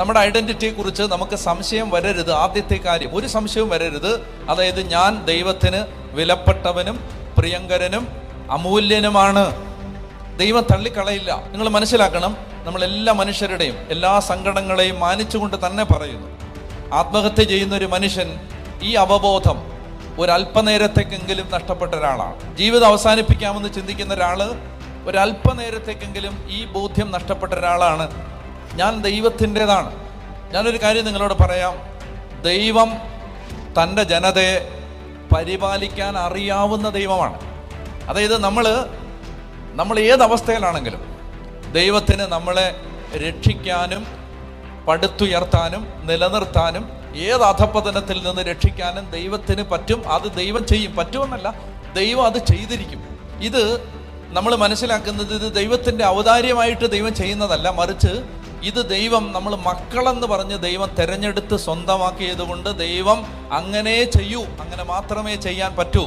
നമ്മുടെ ഐഡന്റിറ്റിയെ കുറിച്ച് നമുക്ക് സംശയം വരരുത്. ആദ്യത്തെ കാര്യം ഒരു സംശയവും വരരുത്. അതായത് ഞാൻ ദൈവത്തിന് വിലപ്പെട്ടവനും പ്രിയങ്കരനും അമൂല്യനുമാണ്. ദൈവം തള്ളിക്കളയില്ല. നിങ്ങൾ മനസ്സിലാക്കണം നമ്മൾ എല്ലാ മനുഷ്യരുടെയും എല്ലാ സങ്കടങ്ങളെയും മാനിച്ചുകൊണ്ട് തന്നെ പറയുന്നു. ആത്മഹത്യ ചെയ്യുന്ന ഒരു മനുഷ്യൻ ഈ അവബോധം ഒരല്പനേരത്തേക്കെങ്കിലും നഷ്ടപ്പെട്ട ഒരാളാണ്. ജീവിതം അവസാനിപ്പിക്കാമെന്ന് ചിന്തിക്കുന്ന ഒരാൾ ഒരല്പനേരത്തേക്കെങ്കിലും ഈ ബോധ്യം നഷ്ടപ്പെട്ട ഒരാളാണ്. ഞാൻ ദൈവത്തിന്റെതാണ്. ഞാനൊരു കാര്യം നിങ്ങളോട് പറയാം. ദൈവം തന്റെ ജനതയെ പരിപാലിക്കാൻ അറിയാവുന്ന ദൈവമാണ്. അതായത് നമ്മൾ നമ്മൾ ഏതവസ്ഥയിലാണെങ്കിലും ദൈവത്തിന് നമ്മളെ രക്ഷിക്കാനും പടുത്തുയർത്താനും നിലനിർത്താനും ഏത് അധപ്പതനത്തിൽ നിന്ന് രക്ഷിക്കാനും ദൈവത്തിന് പറ്റും അത് ദൈവം ചെയ്യും. പറ്റുമെന്നല്ല ദൈവം അത് ചെയ്തിരിക്കും. ഇത് നമ്മൾ മനസ്സിലാക്കുന്നത് ഇത് ദൈവത്തിന്റെ ഔദാര്യമായിട്ട് ദൈവം ചെയ്യുന്നതല്ല. മറിച്ച് ഇത് ദൈവം നമ്മൾ മക്കളെന്ന് പറഞ്ഞ് ദൈവം തെരഞ്ഞെടുത്ത് സ്വന്തമാക്കിയത് കൊണ്ട് ദൈവം അങ്ങനെ ചെയ്യൂ അങ്ങനെ മാത്രമേ ചെയ്യാൻ പറ്റൂ.